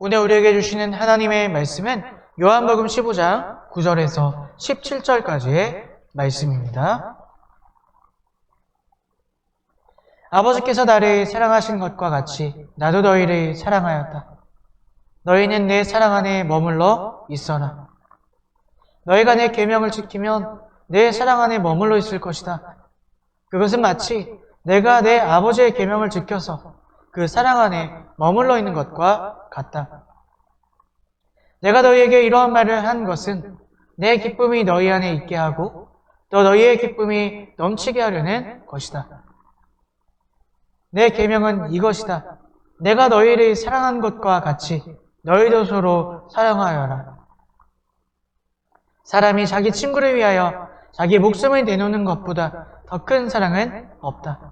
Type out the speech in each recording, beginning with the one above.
오늘 우리에게 주시는 하나님의 말씀은 요한복음 15장 9절에서 17절까지의 말씀입니다. 아버지께서 나를 사랑하신 것과 같이 나도 너희를 사랑하였다. 너희는 내 사랑 안에 머물러 있어라. 너희가 내 계명을 지키면 내 사랑 안에 머물러 있을 것이다. 그것은 마치 내가 내 아버지의 계명을 지켜서 그 사랑 안에 머물러 있는 것과 같다. 내가 너희에게 이러한 말을 한 것은 내 기쁨이 너희 안에 있게 하고 또 너희의 기쁨이 넘치게 하려는 것이다. 내 계명은 이것이다. 내가 너희를 사랑한 것과 같이 너희도 서로 사랑하여라. 사람이 자기 친구를 위하여 자기 목숨을 내놓는 것보다 더 큰 사랑은 없다.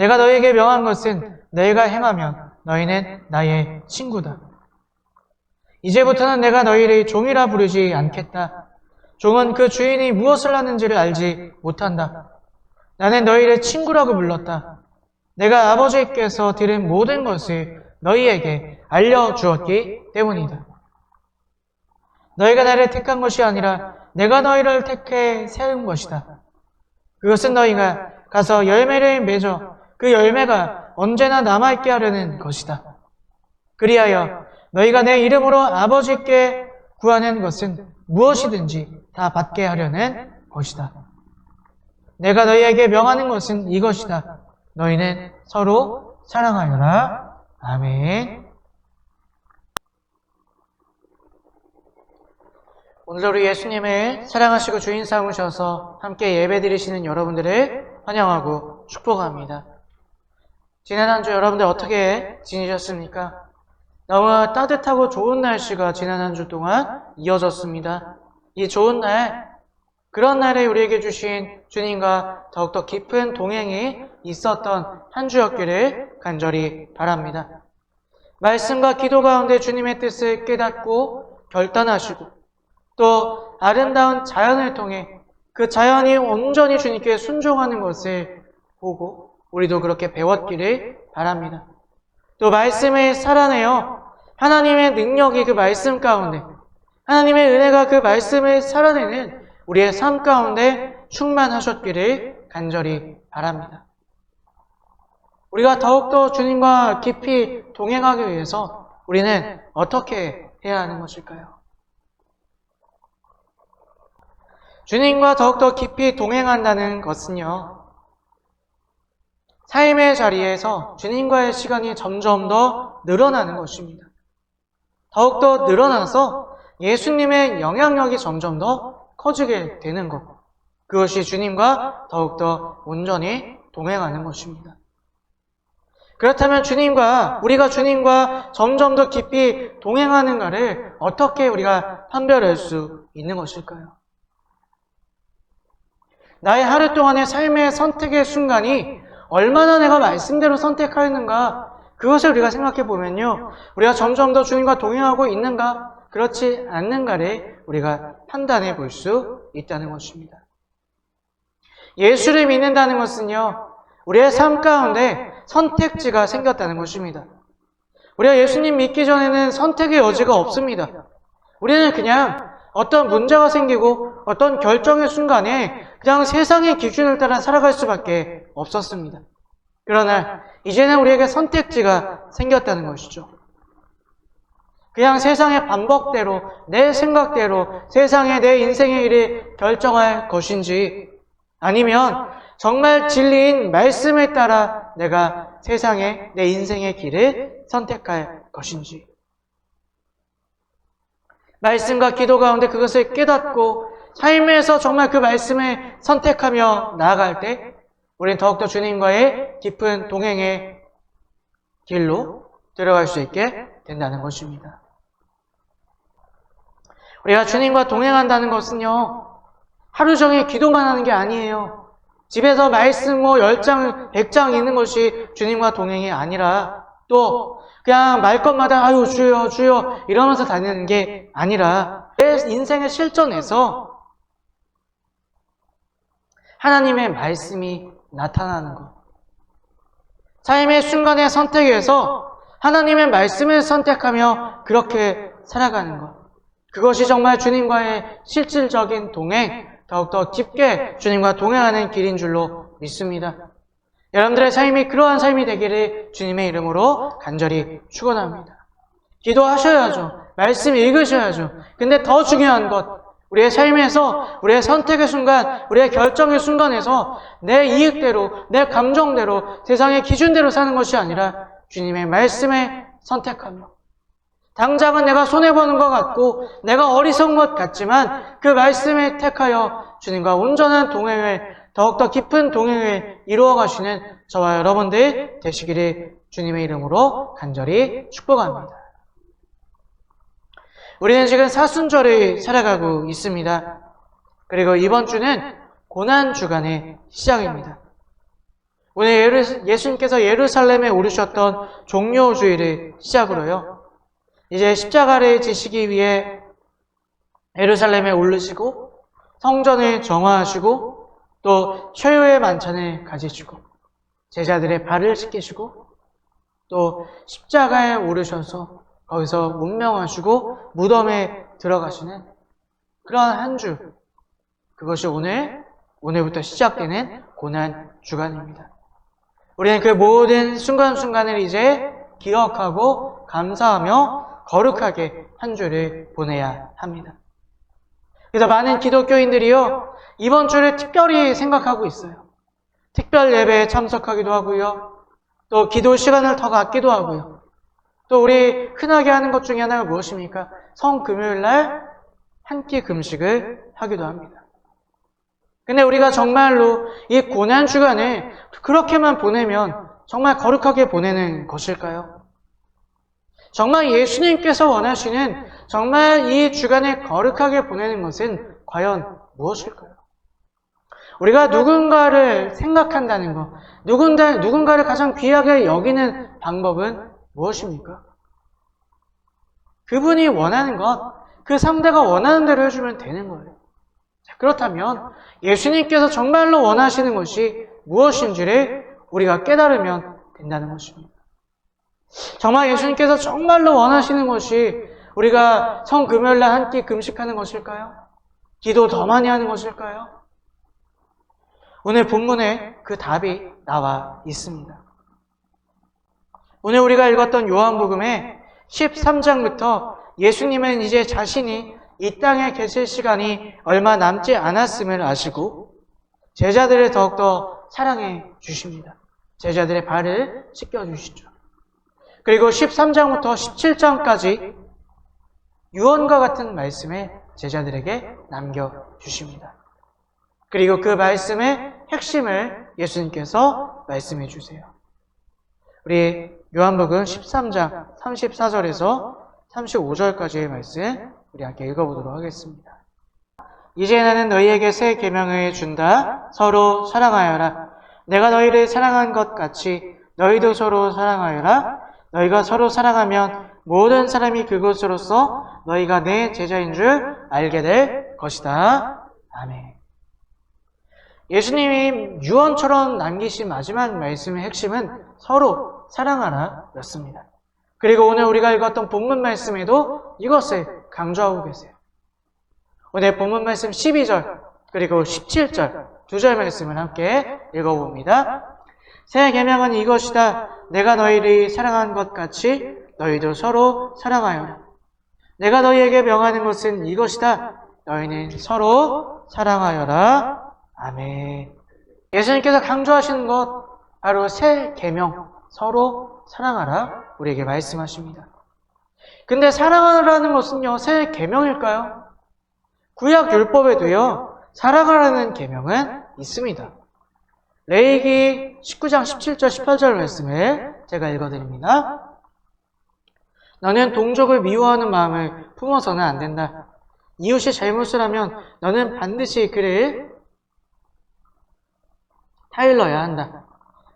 내가 너희에게 명한 것은 너희가 행하면 너희는 나의 친구다. 이제부터는 내가 너희를 종이라 부르지 않겠다. 종은 그 주인이 무엇을 하는지를 알지 못한다. 나는 너희를 친구라고 불렀다. 내가 아버지께서 들은 모든 것을 너희에게 알려주었기 때문이다. 너희가 나를 택한 것이 아니라 내가 너희를 택해 세운 것이다. 그것은 너희가 가서 열매를 맺어 그 열매가 언제나 남아있게 하려는 것이다. 그리하여 너희가 내 이름으로 아버지께 구하는 것은 무엇이든지 다 받게 하려는 것이다. 내가 너희에게 명하는 것은 이것이다. 너희는 서로 사랑하여라. 아멘. 오늘 우리 예수님을 사랑하시고 주인 삼으셔서 함께 예배 드리시는 여러분들을 환영하고 축복합니다. 지난 한 주 여러분들 어떻게 지내셨습니까? 너무 따뜻하고 좋은 날씨가 지난 한 주 동안 이어졌습니다. 이 좋은 날, 그런 날에 우리에게 주신 주님과 더욱더 깊은 동행이 있었던 한 주였기를 간절히 바랍니다. 말씀과 기도 가운데 주님의 뜻을 깨닫고 결단하시고 또 아름다운 자연을 통해 그 자연이 온전히 주님께 순종하는 것을 보고 우리도 그렇게 배웠기를 바랍니다. 또 말씀을 살아내어 하나님의 능력이 그 말씀 가운데 하나님의 은혜가 그 말씀을 살아내는 우리의 삶 가운데 충만하셨기를 간절히 바랍니다. 우리가 더욱더 주님과 깊이 동행하기 위해서 우리는 어떻게 해야 하는 것일까요? 주님과 더욱더 깊이 동행한다는 것은요, 삶의 자리에서 주님과의 시간이 점점 더 늘어나는 것입니다. 더욱더 늘어나서 예수님의 영향력이 점점 더 커지게 되는 것. 그것이 주님과 더욱더 온전히 동행하는 것입니다. 그렇다면 주님과, 우리가 주님과 점점 더 깊이 동행하는가를 어떻게 우리가 판별할 수 있는 것일까요? 나의 하루 동안의 삶의 선택의 순간이 얼마나 내가 말씀대로 선택하였는가 그것을 우리가 생각해 보면요 우리가 점점 더 주님과 동행하고 있는가 그렇지 않는가를 우리가 판단해 볼 수 있다는 것입니다. 예수를 믿는다는 것은요 우리의 삶 가운데 선택지가 생겼다는 것입니다. 우리가 예수님 믿기 전에는 선택의 여지가 없습니다. 우리는 그냥 어떤 문제가 생기고 어떤 결정의 순간에 그냥 세상의 기준을 따라 살아갈 수밖에 없었습니다. 그러나 이제는 우리에게 선택지가 생겼다는 것이죠. 그냥 세상의 반복대로 내 생각대로 세상의 내 인생의 일을 결정할 것인지 아니면 정말 진리인 말씀에 따라 내가 세상의 내 인생의 길을 선택할 것인지 말씀과 기도 가운데 그것을 깨닫고 삶에서 정말 그 말씀을 선택하며 나아갈 때 우리는 더욱더 주님과의 깊은 동행의 길로 들어갈 수 있게 된다는 것입니다. 우리가 주님과 동행한다는 것은요, 하루 종일 기도만 하는 게 아니에요. 집에서 말씀 뭐 10장, 100장 있는 것이 주님과 동행이 아니라 또 그냥 말것마다 아유 주여 주여 이러면서 다니는 게 아니라 내 인생의 실전에서 하나님의 말씀이 나타나는 것. 삶의 순간의 선택에서 하나님의 말씀을 선택하며 그렇게 살아가는 것. 그것이 정말 주님과의 실질적인 동행, 더욱더 깊게 주님과 동행하는 길인 줄로 믿습니다. 여러분들의 삶이 그러한 삶이 되기를 주님의 이름으로 간절히 축원합니다. 기도하셔야죠. 말씀 읽으셔야죠. 근데 더 중요한 것, 우리의 삶에서 우리의 선택의 순간, 우리의 결정의 순간에서 내 이익대로, 내 감정대로, 세상의 기준대로 사는 것이 아니라 주님의 말씀에 선택하며 당장은 내가 손해보는 것 같고 내가 어리석은 것 같지만 그 말씀에 택하여 주님과 온전한 동행을 더욱더 깊은 동행을 이루어 가시는 저와 여러분들 되시기를 주님의 이름으로 간절히 축복합니다. 우리는 지금 사순절을 살아가고 있습니다. 그리고 이번 주는 고난 주간의 시작입니다. 오늘 예루- 예수님께서 예루살렘에 오르셨던 종료주의를 시작으로요. 이제 십자가를 지시기 위해 예루살렘에 오르시고 성전을 정화하시고 또 최후의 만찬을 가지시고 제자들의 발을 씻기시고 또 십자가에 오르셔서 거기서 운명하시고 무덤에 들어가시는 그런 한 주. 그것이 오늘, 오늘부터 시작되는 고난 주간입니다. 우리는 그 모든 순간순간을 이제 기억하고 감사하며 거룩하게 한 주를 보내야 합니다. 그래서 많은 기독교인들이요, 이번 주를 특별히 생각하고 있어요. 특별 예배에 참석하기도 하고요, 또 기도 시간을 더 갖기도 하고요. 또 우리 흔하게 하는 것 중에 하나가 무엇입니까? 성 금요일 날 한 끼 금식을 하기도 합니다. 근데 우리가 정말로 이 고난 주간을 그렇게만 보내면 정말 거룩하게 보내는 것일까요? 정말 예수님께서 원하시는 정말 이 주간을 거룩하게 보내는 것은 과연 무엇일까요? 우리가 누군가를 생각한다는 것, 누군가, 누군가를 가장 귀하게 여기는 방법은 무엇입니까? 그분이 원하는 것, 그 상대가 원하는 대로 해주면 되는 거예요. 자, 그렇다면 예수님께서 정말로 원하시는 것이 무엇인지를 우리가 깨달으면 된다는 것입니다. 정말 예수님께서 정말로 원하시는 것이 우리가 성 금요일날 한 끼 금식하는 것일까요? 기도 더 많이 하는 것일까요? 오늘 본문에 그 답이 나와 있습니다. 오늘 우리가 읽었던 요한복음의 13장부터 예수님은 이제 자신이 이 땅에 계실 시간이 얼마 남지 않았음을 아시고 제자들을 더욱더 사랑해 주십니다. 제자들의 발을 씻겨 주시죠. 그리고 13장부터 17장까지 유언과 같은 말씀을 제자들에게 남겨주십니다. 그리고 그 말씀의 핵심을 예수님께서 말씀해 주세요. 우리 요한복음 13장 34절에서 35절까지의 말씀 우리 함께 읽어보도록 하겠습니다. 이제 나는 너희에게 새 계명을 준다. 서로 사랑하여라. 내가 너희를 사랑한 것 같이 너희도 서로 사랑하여라. 너희가 서로 사랑하면 모든 사람이 그것으로서 너희가 내 제자인 줄 알게 될 것이다. 아멘. 예수님이 유언처럼 남기신 마지막 말씀의 핵심은 서로 사랑하라 였습니다. 그리고 오늘 우리가 읽었던 본문 말씀에도 이것을 강조하고 계세요. 오늘 본문 말씀 12절 그리고 17절 두 절 말씀을 함께 읽어봅니다. 새 계명은 이것이다. 내가 너희를 사랑한 것 같이 너희도 서로 사랑하여라. 내가 너희에게 명하는 것은 이것이다. 너희는 서로 사랑하여라. 아멘. 예수님께서 강조하시는 것 바로 새 계명 서로 사랑하라 우리에게 말씀하십니다. 근데 사랑하라는 것은요 새 계명일까요? 구약 율법에도요 사랑하라는 계명은 있습니다. 레이기 19장 17절 18절 말씀을 제가 읽어드립니다. 너는 동족을 미워하는 마음을 품어서는 안 된다. 이웃이 잘못을 하면 너는 반드시 그를 타일러야 한다.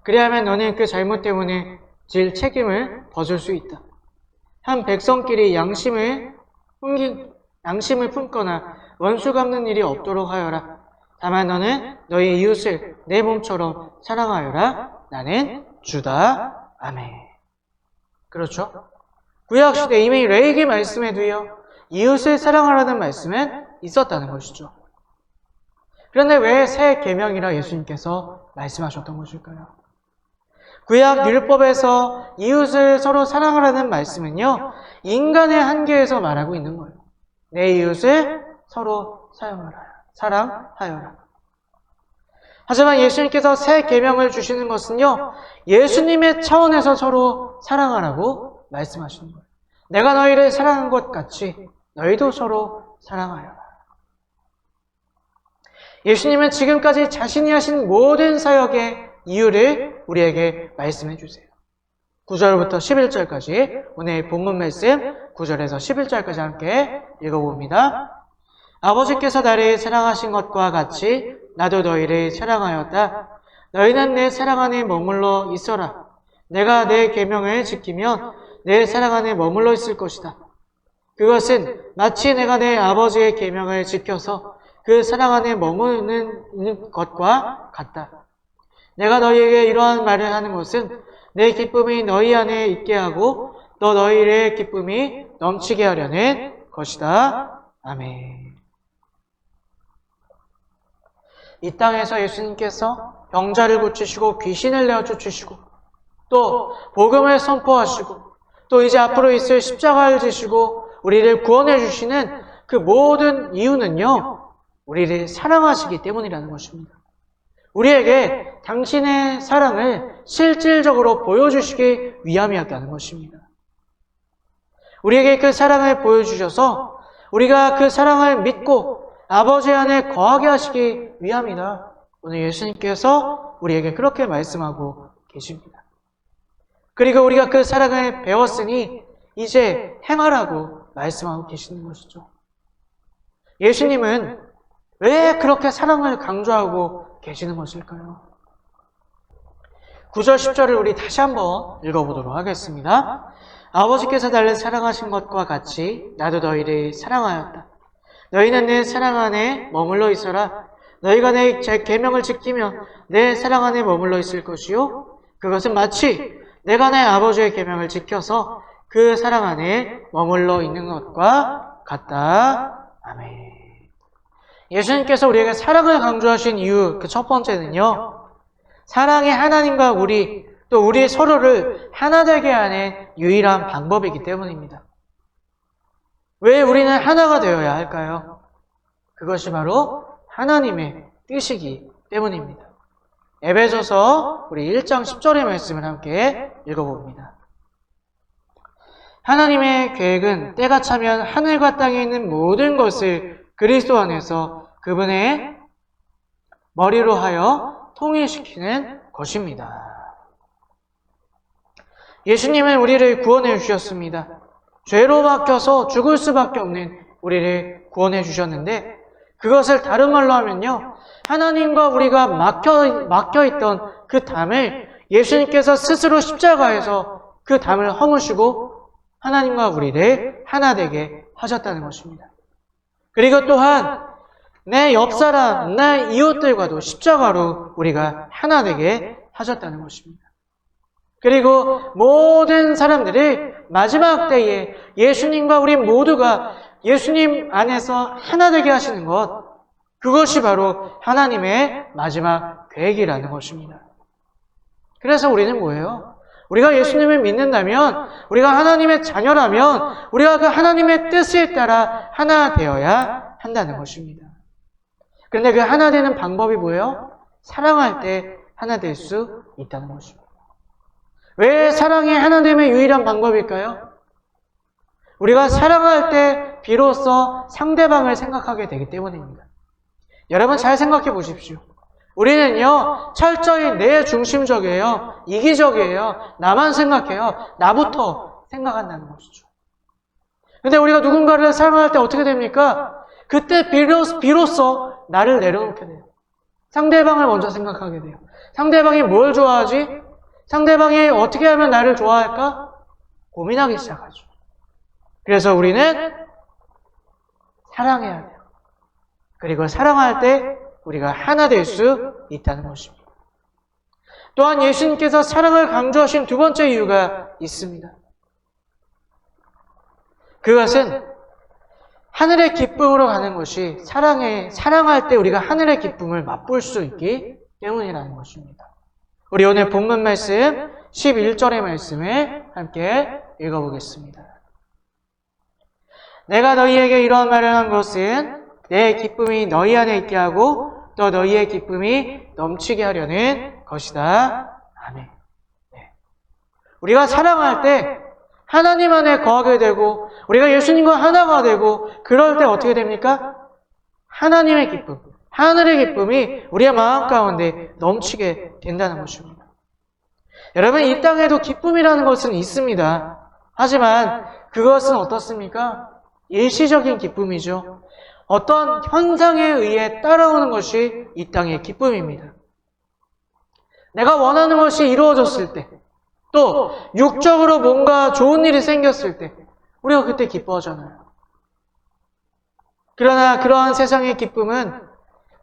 그래야만 너는 그 잘못 때문에 질 책임을 벗을 수 있다. 한 백성끼리 양심을 품기, 양심을 품거나 원수 갚는 일이 없도록 하여라. 다만 너는 너희 이웃을 내 몸처럼 사랑하여라. 나는 주다. 아멘. 그렇죠? 구약시대 이미 레이기 말씀에도요, 이웃을 사랑하라는 말씀은 있었다는 것이죠. 그런데 왜 새 계명이라 예수님께서 말씀하셨던 것일까요? 구약 율법에서 이웃을 서로 사랑하라는 말씀은요, 인간의 한계에서 말하고 있는 거예요. 내 이웃을 서로 사용하라, 사랑하여라. 하지만 예수님께서 새 계명을 주시는 것은요, 예수님의 차원에서 서로 사랑하라고 말씀하시는 거예요. 내가 너희를 사랑한 것 같이 너희도 서로 사랑하여라. 예수님은 지금까지 자신이 하신 모든 사역의 이유를 우리에게 말씀해 주세요. 9절부터 11절까지 오늘 본문 말씀 9절에서 11절까지 함께 읽어봅니다. 아버지께서 나를 사랑하신 것과 같이 나도 너희를 사랑하였다. 너희는 내 사랑 안에 머물러 있어라. 내가 내 계명을 지키면 내 사랑 안에 머물러 있을 것이다. 그것은 마치 내가 내 아버지의 계명을 지켜서 그 사랑 안에 머무는 것과 같다. 내가 너희에게 이러한 말을 하는 것은 내 기쁨이 너희 안에 있게 하고 또 너희의 기쁨이 넘치게 하려는 것이다. 아멘. 이 땅에서 예수님께서 병자를 고치시고 귀신을 내어 쫓으시고 또 복음을 선포하시고 또 이제 앞으로 있을 십자가를 지시고 우리를 구원해 주시는 그 모든 이유는요. 우리를 사랑하시기 때문이라는 것입니다. 우리에게 당신의 사랑을 실질적으로 보여주시기 위함이었다는 것입니다. 우리에게 그 사랑을 보여주셔서 우리가 그 사랑을 믿고 아버지 안에 거하게 하시기 위함이다. 오늘 예수님께서 우리에게 그렇게 말씀하고 계십니다. 그리고 우리가 그 사랑을 배웠으니 이제 행하라고 말씀하고 계시는 것이죠. 예수님은 왜 그렇게 사랑을 강조하고 계시는 것일까요? 9절, 10절을 우리 다시 한번 읽어보도록 하겠습니다. 아버지께서 나를 사랑하신 것과 같이 나도 너희를 사랑하였다. 너희는 내 사랑 안에 머물러 있어라. 너희가 내제 계명을 지키면 내 사랑 안에 머물러 있을 것이요. 그것은 마치 내가 내 아버지의 계명을 지켜서 그 사랑 안에 머물러 있는 것과 같다. 아멘. 예수님께서 우리에게 사랑을 강조하신 이유 그 첫 번째는요. 사랑이 하나님과 우리 또 우리 서로를 하나 되게 하는 유일한 방법이기 때문입니다. 왜 우리는 하나가 되어야 할까요? 그것이 바로 하나님의 뜻이기 때문입니다. 에베소서 우리 1장 10절의 말씀을 함께 읽어봅니다. 하나님의 계획은 때가 차면 하늘과 땅에 있는 모든 것을 그리스도 안에서 그분의 머리로 하여 통일시키는 것입니다. 예수님은 우리를 구원해 주셨습니다. 죄로 바뀌어서 죽을 수밖에 없는 우리를 구원해 주셨는데 그것을 다른 말로 하면요. 하나님과 우리가 막혀, 막혀 있던 그 담을 예수님께서 스스로 십자가에서 그 담을 허무시고 하나님과 우리를 하나 되게 하셨다는 것입니다. 그리고 또한 내 옆 사람, 내 이웃들과도 십자가로 우리가 하나 되게 하셨다는 것입니다. 그리고 모든 사람들이 마지막 때에 예수님과 우리 모두가 예수님 안에서 하나 되게 하시는 것, 그것이 바로 하나님의 마지막 계획이라는 것입니다. 그래서 우리는 뭐예요? 우리가 예수님을 믿는다면, 우리가 하나님의 자녀라면, 우리가 그 하나님의 뜻에 따라 하나 되어야 한다는 것입니다. 그런데 그 하나 되는 방법이 뭐예요? 사랑할 때 하나 될 수 있다는 것입니다. 왜 사랑이 하나 되면 유일한 방법일까요? 우리가 사랑할 때 비로소 상대방을 생각하게 되기 때문입니다. 여러분 잘 생각해 보십시오. 우리는요, 철저히 내 중심적이에요. 이기적이에요. 나만 생각해요. 나부터 생각한다는 것이죠. 근데 우리가 누군가를 사랑할 때 어떻게 됩니까? 그때 비로소, 비로소 나를 내려놓게 돼요. 상대방을 먼저 생각하게 돼요. 상대방이 뭘 좋아하지? 상대방이 어떻게 하면 나를 좋아할까? 고민하기 시작하죠. 그래서 우리는 사랑해야 돼요. 그리고 사랑할 때 우리가 하나 될 수 있다는 것입니다. 또한 예수님께서 사랑을 강조하신 두 번째 이유가 있습니다. 그것은 하늘의 기쁨으로 가는 것이 사랑에, 사랑할 때 우리가 하늘의 기쁨을 맛볼 수 있기 때문이라는 것입니다. 우리 오늘 본문 말씀 11절의 말씀을 함께 읽어보겠습니다. 내가 너희에게 이러한 말을 한 것은 내 기쁨이 너희 안에 있게 하고 또 너희의 기쁨이 넘치게 하려는 것이다. 아멘. 네. 우리가 사랑할 때 하나님 안에 거하게 되고 우리가 예수님과 하나가 되고 그럴 때 어떻게 됩니까? 하나님의 기쁨, 하늘의 기쁨이 우리의 마음 가운데 넘치게 된다는 것입니다. 여러분 이 땅에도 기쁨이라는 것은 있습니다. 하지만 그것은 어떻습니까? 일시적인 기쁨이죠. 어떤 현상에 의해 따라오는 것이 이 땅의 기쁨입니다. 내가 원하는 것이 이루어졌을 때, 또 육적으로 뭔가 좋은 일이 생겼을 때, 우리가 그때 기뻐하잖아요. 그러나 그러한 세상의 기쁨은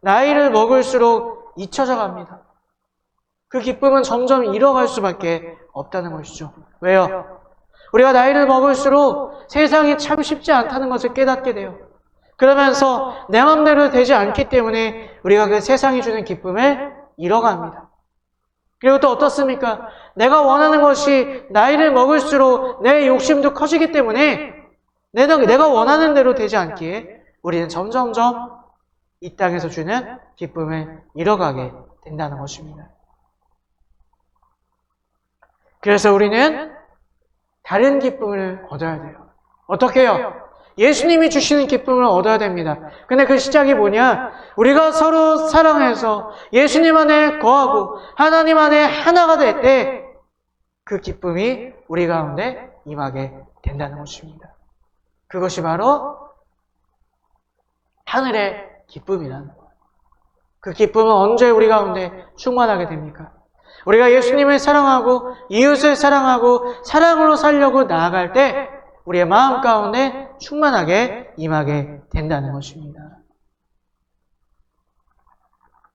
나이를 먹을수록 잊혀져 갑니다. 그 기쁨은 점점 잃어갈 수밖에 없다는 것이죠. 왜요? 우리가 나이를 먹을수록 세상이 참 쉽지 않다는 것을 깨닫게 돼요. 그러면서 내 마음대로 되지 않기 때문에 우리가 그 세상이 주는 기쁨을 잃어갑니다. 그리고 또 어떻습니까? 내가 원하는 것이 나이를 먹을수록 내 욕심도 커지기 때문에 내가, 원하는 대로 되지 않기에 우리는 점점점 이 땅에서 주는 기쁨을 잃어가게 된다는 것입니다. 그래서 우리는 다른 기쁨을 얻어야 돼요. 어떻게 해요? 예수님이 주시는 기쁨을 얻어야 됩니다. 근데 그 시작이 뭐냐? 우리가 서로 사랑해서 예수님 안에 거하고 하나님 안에 하나가 될 때 그 기쁨이 우리 가운데 임하게 된다는 것입니다. 그것이 바로 하늘의 기쁨이라는 거예요. 그 기쁨은 언제 우리 가운데 충만하게 됩니까? 우리가 예수님을 사랑하고 이웃을 사랑하고 사랑으로 살려고 나아갈 때 우리의 마음 가운데 충만하게 임하게 된다는 것입니다.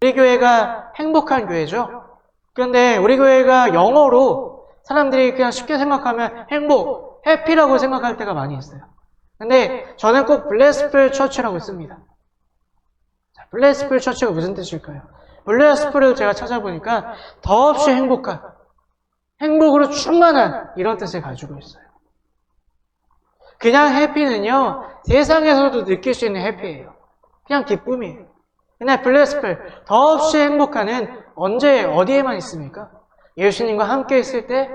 우리 교회가 행복한 교회죠. 그런데 우리 교회가 영어로 사람들이 그냥 쉽게 생각하면 행복, 해피라고 생각할 때가 많이 있어요. 근데 저는 꼭 블레스풀 처치라고 씁니다. 블레스풀 처치가 무슨 뜻일까요? 블레스풀을 제가 찾아보니까 더없이 행복한, 행복으로 충만한 이런 뜻을 가지고 있어요. 그냥 해피는요, 세상에서도 느낄 수 있는 해피예요. 그냥 기쁨이에요. 근데 블레스풀, 더없이 행복한은 언제, 어디에만 있습니까? 예수님과 함께 있을 때,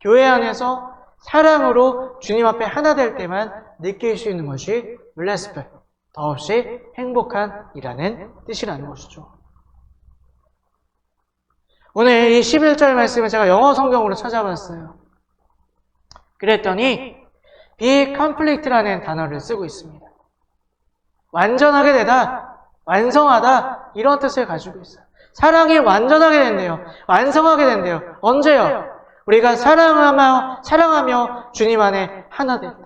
교회 안에서 사랑으로 주님 앞에 하나 될 때만 느낄 수 있는 것이 블레스풀, 더없이 행복한 이라는 뜻이라는 것이죠. 오늘 이 11절 말씀을 제가 영어 성경으로 찾아봤어요. 그랬더니 be complete라는 단어를 쓰고 있습니다. 완전하게 되다, 완성하다 이런 뜻을 가지고 있어요. 사랑이 완전하게 된대요. 완성하게 된대요. 언제요? 우리가 사랑하며 사랑하며 주님 안에 하나 될 때.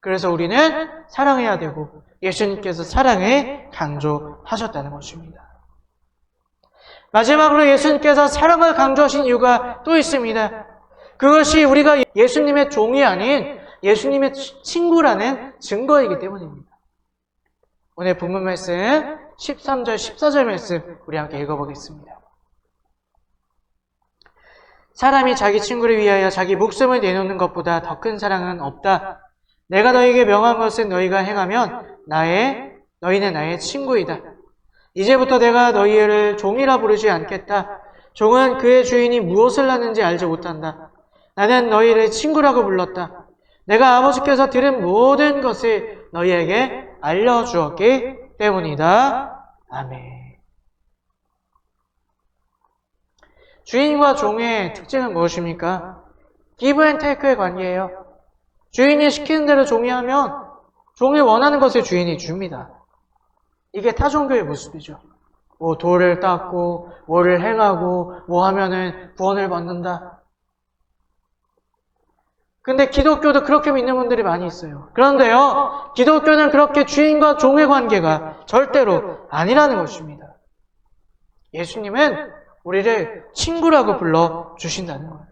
그래서 우리는 사랑해야 되고 예수님께서 사랑을 강조하셨다는 것입니다. 마지막으로 예수님께서 사랑을 강조하신 이유가 또 있습니다. 그것이 우리가 예수님의 종이 아닌 예수님의 친구라는 증거이기 때문입니다. 오늘 본문 말씀 13절, 14절 말씀 우리 함께 읽어보겠습니다. 사람이 자기 친구를 위하여 자기 목숨을 내놓는 것보다 더 큰 사랑은 없다. 내가 너에게 명한 것을 너희가 행하면 나의 너희는 나의 친구이다. 이제부터 내가 너희를 종이라 부르지 않겠다. 종은 그의 주인이 무엇을 하는지 알지 못한다. 나는 너희를 친구라고 불렀다. 내가 아버지께서 들은 모든 것을 너희에게 알려주었기 때문이다. 아멘. 주인과 종의 특징은 무엇입니까? 기브 앤 테이크의 관계예요. 주인이 시키는 대로 종이 하면 종이 원하는 것을 주인이 줍니다. 이게 타종교의 모습이죠. 뭐 돌을 닦고 뭐를 행하고 뭐 하면은 구원을 받는다. 근데 기독교도 그렇게 믿는 분들이 많이 있어요. 그런데요, 기독교는 그렇게 주인과 종의 관계가 절대로 아니라는 것입니다. 예수님은 우리를 친구라고 불러 주신다는 거예요.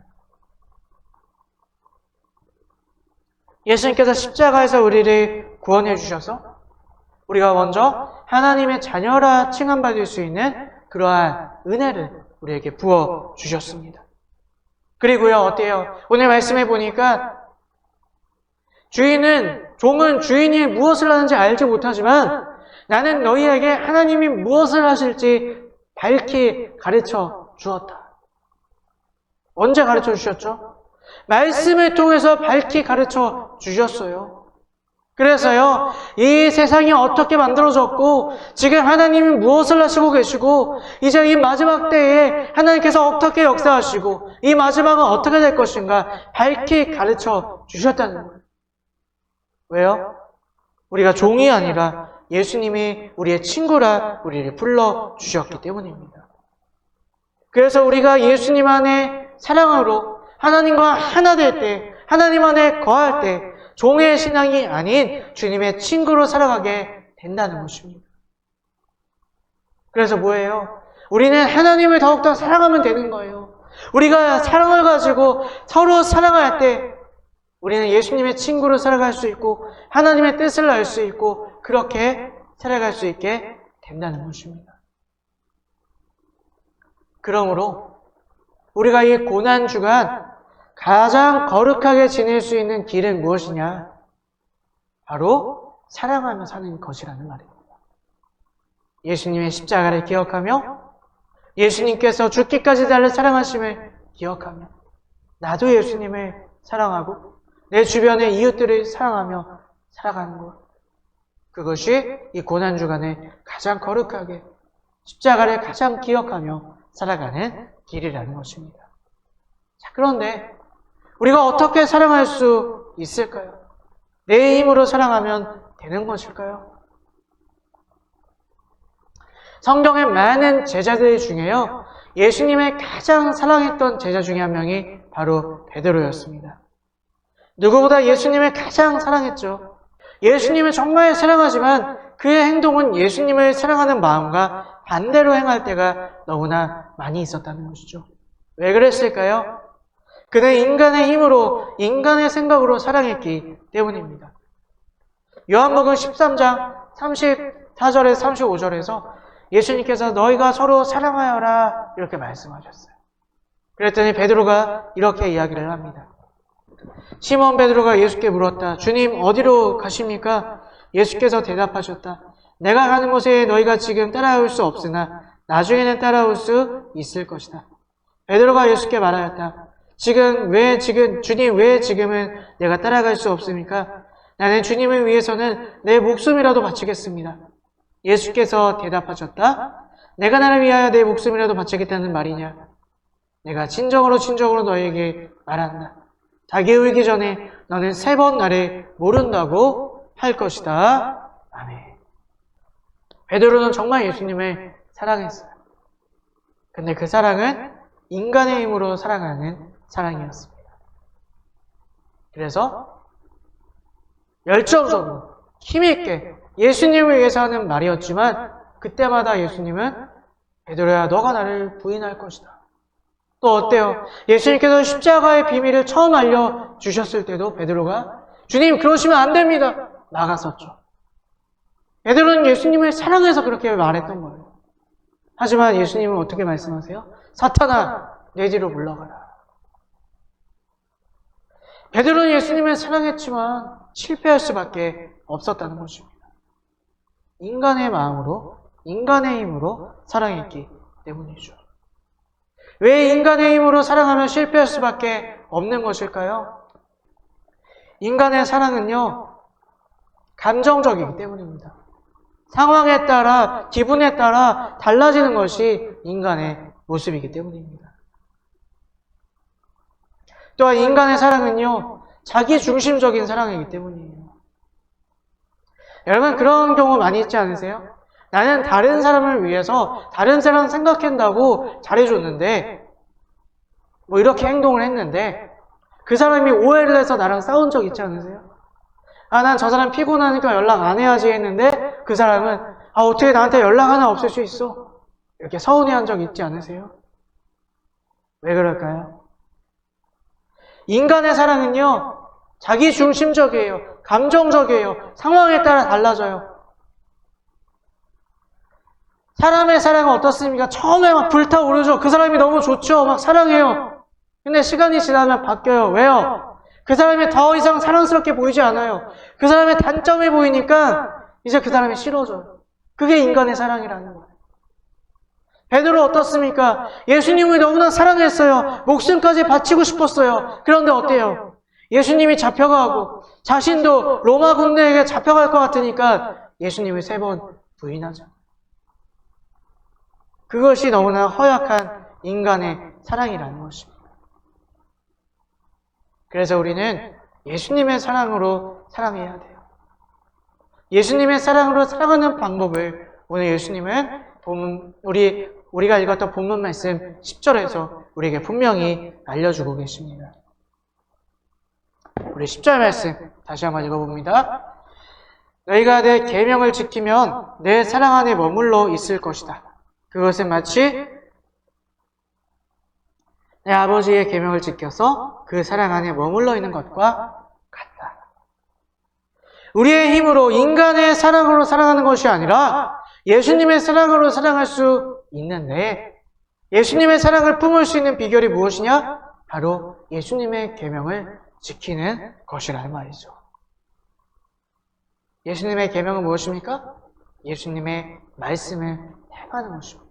예수님께서 십자가에서 우리를 구원해 주셔서 우리가 먼저 하나님의 자녀라 칭함받을 수 있는 그러한 은혜를 우리에게 부어 주셨습니다. 그리고요, 어때요? 오늘 말씀해 보니까 주인은, 종은 주인이 무엇을 하는지 알지 못하지만 나는 너희에게 하나님이 무엇을 하실지 밝히 가르쳐 주었다. 언제 가르쳐 주셨죠? 말씀을 통해서 밝히 가르쳐 주셨어요. 그래서요, 이 세상이 어떻게 만들어졌고, 지금 하나님이 무엇을 하시고 계시고, 이제 이 마지막 때에 하나님께서 어떻게 역사하시고, 이 마지막은 어떻게 될 것인가, 밝히 가르쳐 주셨다는 거예요. 왜요? 우리가 종이 아니라 예수님이 우리의 친구라 우리를 불러 주셨기 때문입니다. 그래서 우리가 예수님 안에 사랑으로 하나님과 하나 될 때, 하나님 안에 거할 때, 종의 신앙이 아닌 주님의 친구로 살아가게 된다는 것입니다. 그래서 뭐예요? 우리는 하나님을 더욱더 사랑하면 되는 거예요. 우리가 사랑을 가지고 서로 사랑할 때 우리는 예수님의 친구로 살아갈 수 있고 하나님의 뜻을 알 수 있고 그렇게 살아갈 수 있게 된다는 것입니다. 그러므로 우리가 이 고난 주간 가장 거룩하게 지낼 수 있는 길은 무엇이냐? 바로 사랑하며 사는 것이라는 말입니다. 예수님의 십자가를 기억하며 예수님께서 죽기까지 나를 사랑하심을 기억하며 나도 예수님을 사랑하고 내 주변의 이웃들을 사랑하며 살아가는 것. 그것이 이 고난 주간에 가장 거룩하게 십자가를 가장 기억하며 살아가는 길이라는 것입니다. 자, 그런데 우리가 어떻게 사랑할 수 있을까요? 내 힘으로 사랑하면 되는 것일까요? 성경의 많은 제자들 중에요. 예수님의 가장 사랑했던 제자 중에 한 명이 바로 베드로였습니다. 누구보다 예수님을 가장 사랑했죠. 예수님을 정말 사랑하지만 그의 행동은 예수님을 사랑하는 마음과 반대로 행할 때가 너무나 많이 있었다는 것이죠. 왜 그랬을까요? 그는 인간의 힘으로, 인간의 생각으로 사랑했기 때문입니다. 요한복음 13장 34절에서 35절에서 예수님께서 너희가 서로 사랑하여라 이렇게 말씀하셨어요. 그랬더니 베드로가 이렇게 이야기를 합니다. 시몬 베드로가 예수께 물었다. 주님 어디로 가십니까? 예수께서 대답하셨다. 내가 가는 곳에 너희가 지금 따라올 수 없으나 나중에는 따라올 수 있을 것이다. 베드로가 예수께 말하였다. 지금 왜 지금 주님 왜 지금은 내가 따라갈 수 없습니까? 나는 주님을 위해서는 내 목숨이라도 바치겠습니다. 예수께서 대답하셨다. 내가 나를 위하여 내 목숨이라도 바치겠다는 말이냐? 내가 진정으로 진정으로 너에게 말한다. 닭이 울기 전에 너는 세 번 나를 모른다고 할 것이다. 아멘. 베드로는 정말 예수님을 사랑했어요. 근데 그 사랑은 인간의 힘으로 사랑하는 사랑이었습니다. 그래서 열정적으로 힘있게 예수님을 위해서 하는 말이었지만 그때마다 예수님은 베드로야 너가 나를 부인할 것이다. 또 어때요? 예수님께서 십자가의 비밀을 처음 알려주셨을 때도 베드로가 주님 그러시면 안 됩니다. 나갔었죠. 베드로는 예수님을 사랑해서 그렇게 말했던 거예요. 하지만 예수님은 어떻게 말씀하세요? 사탄아 내 뒤로 물러가라. 베드로는 예수님을 사랑했지만 실패할 수밖에 없었다는 것입니다. 인간의 마음으로, 인간의 힘으로 사랑했기 때문이죠. 왜 인간의 힘으로 사랑하면 실패할 수밖에 없는 것일까요? 인간의 사랑은요, 감정적이기 때문입니다. 상황에 따라, 기분에 따라 달라지는 것이 인간의 모습이기 때문입니다. 또한 인간의 사랑은요, 자기 중심적인 사랑이기 때문이에요. 여러분, 그런 경우 많이 있지 않으세요? 나는 다른 사람을 위해서 다른 사람 생각한다고 잘해줬는데, 뭐 이렇게 행동을 했는데, 그 사람이 오해를 해서 나랑 싸운 적 있지 않으세요? 아, 난 저 사람 피곤하니까 연락 안 해야지 했는데, 그 사람은, 아, 어떻게 나한테 연락 하나 없을 수 있어? 이렇게 서운해 한적 있지 않으세요? 왜 그럴까요? 인간의 사랑은요, 자기 중심적이에요. 감정적이에요. 상황에 따라 달라져요. 사람의 사랑은 어떻습니까? 처음에 막 불타오르죠. 그 사람이 너무 좋죠. 막 사랑해요. 근데 시간이 지나면 바뀌어요. 왜요? 그 사람이 더 이상 사랑스럽게 보이지 않아요. 그 사람의 단점이 보이니까 이제 그 사람이 싫어져요. 그게 인간의 사랑이라는 거예요. 베드로 어떻습니까? 예수님을 너무나 사랑했어요. 목숨까지 바치고 싶었어요. 그런데 어때요? 예수님이 잡혀가고 자신도 로마 군대에게 잡혀갈 것 같으니까 예수님을 세 번 부인하죠. 그것이 너무나 허약한 인간의 사랑이라는 것입니다. 그래서 우리는 예수님의 사랑으로 사랑해야 돼요. 예수님의 사랑으로 사랑하는 방법을 오늘 예수님은 본- 우리, 우리가 읽었던 본문 말씀 10절에서 우리에게 분명히 알려주고 계십니다. 우리 10절 말씀 다시 한번 읽어봅니다. 너희가 내 계명을 지키면 내 사랑 안에 머물러 있을 것이다. 그것은 마치 내 아버지의 계명을 지켜서 그 사랑 안에 머물러 있는 것과 같다. 우리의 힘으로 인간의 사랑으로 사랑하는 것이 아니라 예수님의 사랑으로 사랑할 수 있는데 예수님의 사랑을 품을 수 있는 비결이 무엇이냐? 바로 예수님의 계명을 지키는 것이라는 말이죠. 예수님의 계명은 무엇입니까? 예수님의 말씀을 행하는 것입니다.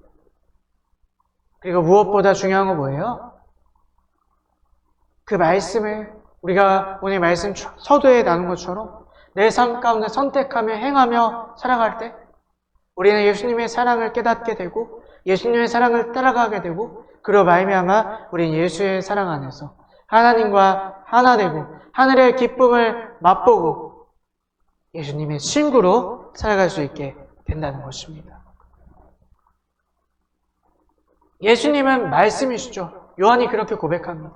그리고 무엇보다 중요한 건 뭐예요? 그 말씀을 우리가 오늘 말씀 서두에 나눈 것처럼 내 삶 가운데 선택하며 행하며 살아갈 때 우리는 예수님의 사랑을 깨닫게 되고 예수님의 사랑을 따라가게 되고 그로 말미암아 우리는 예수의 사랑 안에서 하나님과 하나 되고 하늘의 기쁨을 맛보고 예수님의 친구로 살아갈 수 있게 된다는 것입니다. 예수님은 말씀이시죠. 요한이 그렇게 고백합니다.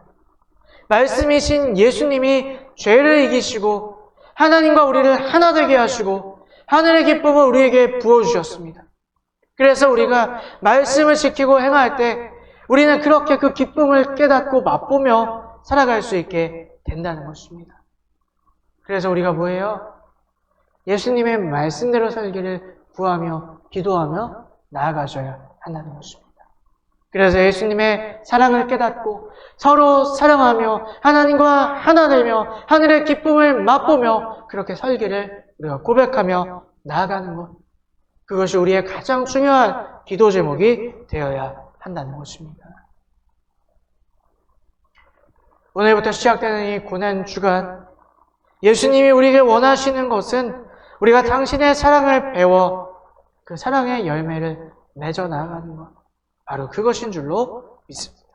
말씀이신 예수님이 죄를 이기시고 하나님과 우리를 하나 되게 하시고 하늘의 기쁨을 우리에게 부어주셨습니다. 그래서 우리가 말씀을 지키고 행할 때 우리는 그렇게 그 기쁨을 깨닫고 맛보며 살아갈 수 있게 된다는 것입니다. 그래서 우리가 뭐예요? 예수님의 말씀대로 살기를 구하며 기도하며 나아가셔야 한다는 것입니다. 그래서 예수님의 사랑을 깨닫고 서로 사랑하며 하나님과 하나 되며 하늘의 기쁨을 맛보며 그렇게 살기를 우리가 고백하며 나아가는 것. 그것이 우리의 가장 중요한 기도 제목이 되어야 한다는 것입니다. 오늘부터 시작되는 이 고난 주간, 예수님이 우리에게 원하시는 것은 우리가 당신의 사랑을 배워 그 사랑의 열매를 맺어 나가는 것. 바로 그것인 줄로 믿습니다.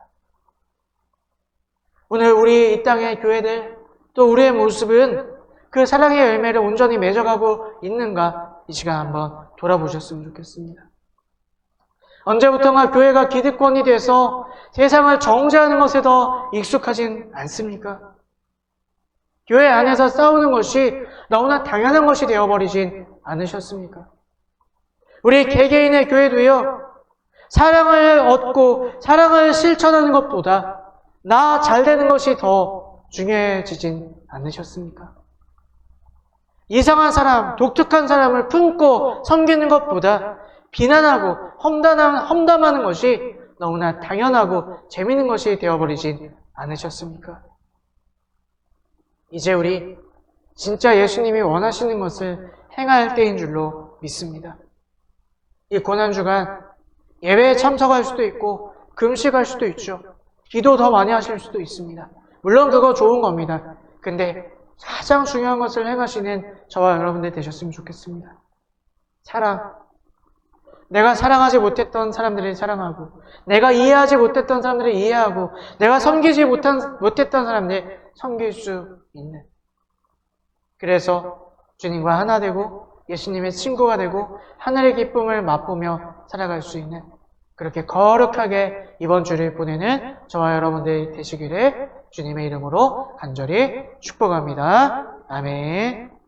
오늘 우리 이 땅의 교회들, 또 우리의 모습은 그 사랑의 열매를 온전히 맺어가고 있는가 이 시간 한번 돌아보셨으면 좋겠습니다. 언제부턴가 교회가 기득권이 돼서 세상을 정죄하는 것에 더 익숙하진 않습니까? 교회 안에서 싸우는 것이 너무나 당연한 것이 되어버리진 않으셨습니까? 우리 개개인의 교회도요, 사랑을 얻고 사랑을 실천하는 것보다 나 잘 되는 것이 더 중요해지진 않으셨습니까? 이상한 사람, 독특한 사람을 품고 섬기는 것보다 비난하고 험담하는, 험담하는 것이 너무나 당연하고 재밌는 것이 되어버리진 않으셨습니까? 이제 우리 진짜 예수님이 원하시는 것을 행할 때인 줄로 믿습니다. 이 고난주간 예배에 참석할 수도 있고 금식할 수도 있죠. 기도 더 많이 하실 수도 있습니다. 물론 그거 좋은 겁니다. 근데 가장 중요한 것을 행하시는 저와 여러분들 되셨으면 좋겠습니다. 사랑. 내가 사랑하지 못했던 사람들을 사랑하고, 내가 이해하지 못했던 사람들을 이해하고, 내가 섬기지 못한, 못했던 사람들 섬길 수 있는. 그래서 주님과 하나 되고, 예수님의 친구가 되고, 하늘의 기쁨을 맛보며 살아갈 수 있는 그렇게 거룩하게 이번 주를 보내는 저와 여러분들이 되시기를 주님의 이름으로 간절히 축복합니다. 아멘.